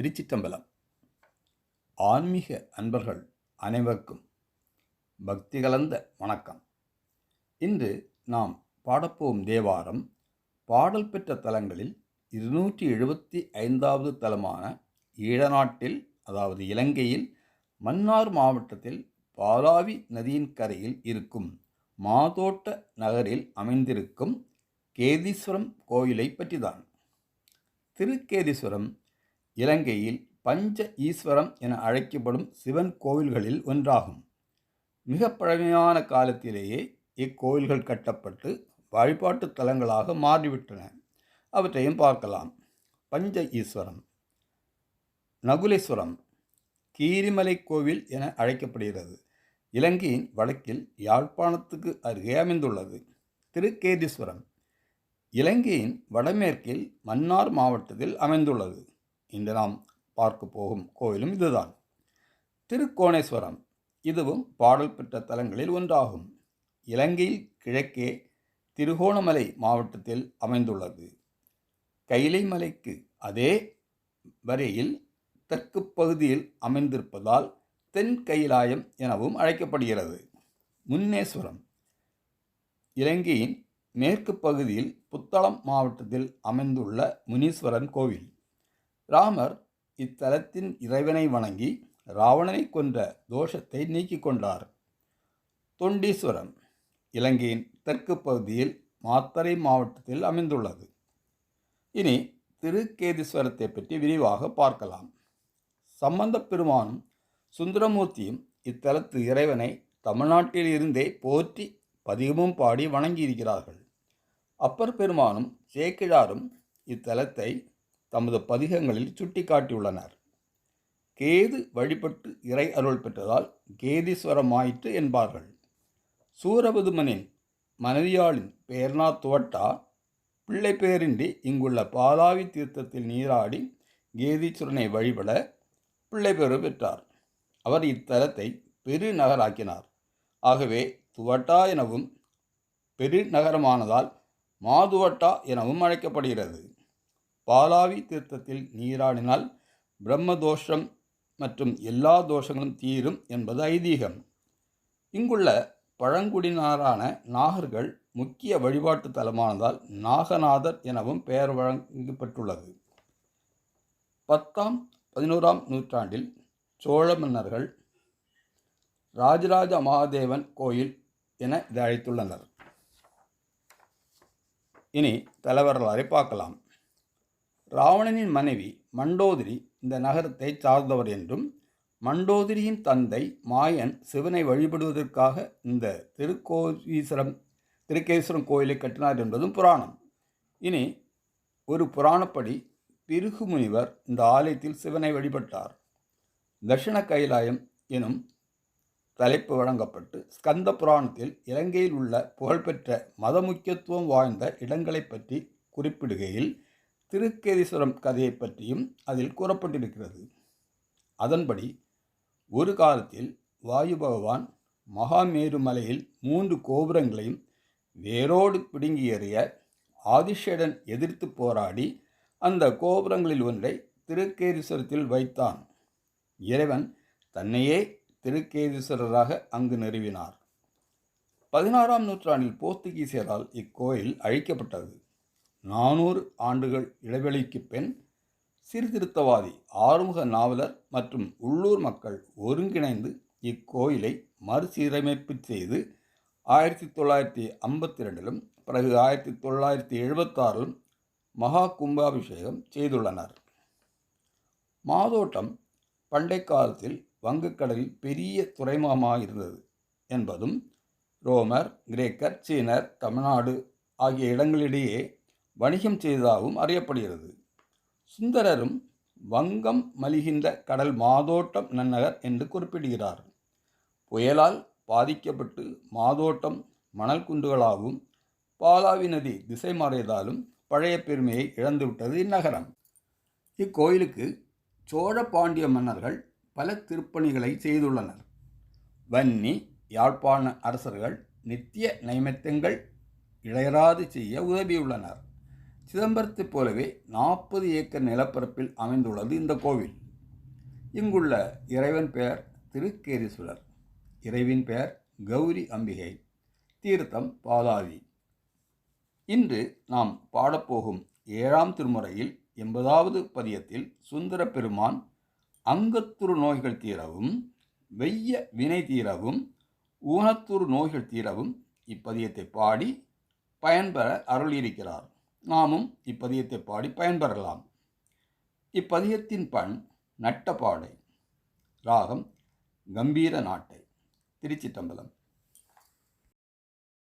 திருச்சிற்றம்பலம். ஆன்மீக அன்பர்கள் அனைவருக்கும் பக்தி கலந்த வணக்கம். இன்று நாம் பாடப்போகும் தேவாரம் பாடல் பெற்ற தலங்களில் இருநூற்றி எழுபத்தி ஐந்தாவது தலமான ஈழநாட்டில் அதாவது இலங்கையில் மன்னார் மாவட்டத்தில் பாலாவி நதியின் கரையில் இருக்கும் மாதோட்ட நகரில் அமைந்திருக்கும் கேதீஸ்வரம் கோயிலை பற்றிதான். திருக்கேதீஸ்வரம் இலங்கையில் பஞ்ச ஈஸ்வரம் என அழைக்கப்படும் சிவன் கோவில்களில் ஒன்றாகும். மிக பழமையான காலத்திலேயே இக்கோயில்கள் கட்டப்பட்டு வழிபாட்டு தலங்களாக மாறிவிட்டன. அவற்றையும் பார்க்கலாம். பஞ்ச ஈஸ்வரம் நகுலேஸ்வரம் கீரிமலை கோவில் என அழைக்கப்படுகிறது. இலங்கையின் வடக்கில் யாழ்ப்பாணத்துக்கு அருகே அமைந்துள்ளது. திருக்கேதீஸ்வரம் இலங்கையின் வடமேற்கில் மன்னார் மாவட்டத்தில் அமைந்துள்ளது. இன்று நாம் பார்க்க போகும் கோயிலும் இதுதான். திருக்கோணேஸ்வரம் இதுவும் பாடல் பெற்ற தலங்களில் ஒன்றாகும். இலங்கையில் கிழக்கே திருகோணமலை மாவட்டத்தில் அமைந்துள்ளது. கைலை மலைக்கு அதே வரையில் தெற்கு பகுதியில் அமைந்திருப்பதால் தென் கைலாயம் எனவும் அழைக்கப்படுகிறது. முன்னேஸ்வரம் இலங்கையின் மேற்கு பகுதியில் புத்தளம் மாவட்டத்தில் அமைந்துள்ள முனீஸ்வரன் கோவில். ராமர் இத்தலத்தின் இறைவனை வணங்கி ராவணனை கொன்ற தோஷத்தை நீக்கிக் கொண்டார். தொண்டீஸ்வரம் இலங்கையின் தெற்கு பகுதியில் மாத்தறை மாவட்டத்தில் அமைந்துள்ளது. இனி திருக்கேதீஸ்வரத்தை பற்றி விரிவாக பார்க்கலாம். சம்பந்த பெருமானும் சுந்தரமூர்த்தியும் இத்தலத்து இறைவனை தமிழ்நாட்டில் இருந்தே போற்றி பதிகமும் பாடி வணங்கியிருக்கிறார்கள். அப்பர் பெருமானும் சேக்கிழாரும் இத்தலத்தை தமது பதிகங்களில் சுட்டிக்காட்டியுள்ளனர். கேது வழிபட்டு இறை அருள் பெற்றதால் கேதீஸ்வரமாயிற்று என்பார்கள். சூரபதுமனின் மனைவியாளின் பேர்னா துவட்டா பிள்ளை பேரின்றி இங்குள்ள பாலாவி தீர்த்தத்தில் நீராடி கேதீஸ்வரனை வழிபட பிள்ளை பேறு பெற்றார். அவர் இத்தலத்தை பெருநகராக்கினார். ஆகவே துவட்டா எனவும் பெருநகரமானதால் மாதுவட்டா எனவும் அழைக்கப்படுகிறது. பாலாவி தீர்த்தத்தில் நீராடினால் பிரம்ம தோஷம் மற்றும் எல்லா தோஷங்களும் தீரும் என்பது ஐதீகம். இங்குள்ள பழங்குடியினரான நாகர்கள் முக்கிய வழிபாட்டு தலமானதால் நாகநாதர் எனவும் பெயர் வழங்கப்பட்டுள்ளது. பத்தாம் பதினோராம் நூற்றாண்டில் சோழ மன்னர்கள் ராஜராஜ மகாதேவன் கோயில் என இதை அழைத்துள்ளனர். இனி தலைவரலாறை பார்க்கலாம். ராவணனின் மனைவி மண்டோதிரி இந்த நகரத்தை சார்ந்தவர் என்றும் மண்டோதரியின் தந்தை மாயன் சிவனை வழிபடுவதற்காக இந்த திருக்கோஈஸ்வரம் திருக்கேஸ்வரம் கோயிலை கட்டினார் என்பதும் புராணம். இனி ஒரு புராணப்படி பிருகு முனிவர் இந்த ஆலயத்தில் சிவனை வழிபட்டார். தட்சிண கைலாயம் எனும் தலைப்பு வழங்கப்பட்டு ஸ்கந்த புராணத்தில் இலங்கையில் உள்ள புகழ்பெற்ற மத முக்கியத்துவம் வாய்ந்த இடங்களை பற்றி குறிப்பிடுகையில் திருக்கேதீஸ்வரம் கதையை பற்றியும் அதில் கூறப்பட்டிருக்கிறது. அதன்படி ஒரு காலத்தில் வாயு பகவான் மகாமேரு மலையில் மூன்று கோபுரங்களையும் வேரோடு பிடுங்கி எறிய ஆதிஷேடன் எதிர்த்து போராடி அந்த கோபுரங்களில் ஒன்றை திருக்கேதீஸ்வரத்தில் வைத்தான். இறைவன் தன்னையே திருக்கேதீஸ்வரராக அங்கு நிறுவினார். பதினாறாம் நூற்றாண்டில் போர்த்துகீசியரால் இக்கோயில் அழிக்கப்பட்டது. நானூறு ஆண்டுகள் இடைவெளிக்கு பின் சீர்திருத்தவாதி ஆறுமுக நாவலர் மற்றும் உள்ளூர் மக்கள் ஒருங்கிணைந்து இக்கோயிலை மறுசீரமைப்பு செய்து ஆயிரத்தி தொள்ளாயிரத்தி ஐம்பத்தி ரெண்டிலும் பிறகு ஆயிரத்தி தொள்ளாயிரத்தி எழுபத்தாறிலும் மகா கும்பாபிஷேகம் செய்துள்ளனர். மாதோட்டம் பண்டை காலத்தில் வங்கக்கடலில் பெரிய துறைமுகமாக இருந்தது என்பதும் ரோமர் கிரேக்கர் சீனர் தமிழ்நாடு ஆகிய இடங்களிடையே வணிகம் செய்ததாகவும் அறியப்படுகிறது. சுந்தரரும் வங்கம் மலிகின்ற கடல் மாதோட்டம் நன்னகர் என்று குறிப்பிடுகிறார். புயலால் பாதிக்கப்பட்டு மாதோட்டம் மணல் குன்றுகளாகவும் பாலாவி நதி திசை மாறியதாலும் பழைய பெருமையை இழந்துவிட்டது இந்நகரம். இக்கோயிலுக்கு சோழ பாண்டிய மன்னர்கள் பல திருப்பணிகளை செய்துள்ளனர். வன்னி யாழ்ப்பாண அரசர்கள் நித்திய நைமித்தங்கள் இளையராது செய்ய உதவியுள்ளனர். சிதம்பரத்தைப் போலவே நாற்பது ஏக்கர் நிலப்பரப்பில் அமைந்துள்ளது இந்த கோவில். இங்குள்ள இறைவன் பெயர் திருக்கேரீஸ்வரர் இறைவின் பெயர் கௌரி அம்பிகை. தீர்த்தம் பாதாதி இன்று நாம் பாடப்போகும் ஏழாம் திருமுறையில் எண்பதாவது பதியத்தில் சுந்தர பெருமான் அங்கத்துரு நோய்கள் தீரவும் வெய்ய வினை தீரவும் ஊனத்துரு நோய்கள் தீரவும் இப்பதியத்தை பாடி பயன்பெற அருளியிருக்கிறார். நாமும் இப்பதியத்தை பாடி பயன்பெறலாம். இப்பதியத்தின் பண் நட்டப்பாடை. ராகம் கம்பீர நாட்டை. திருச்சிட்டம்பலம்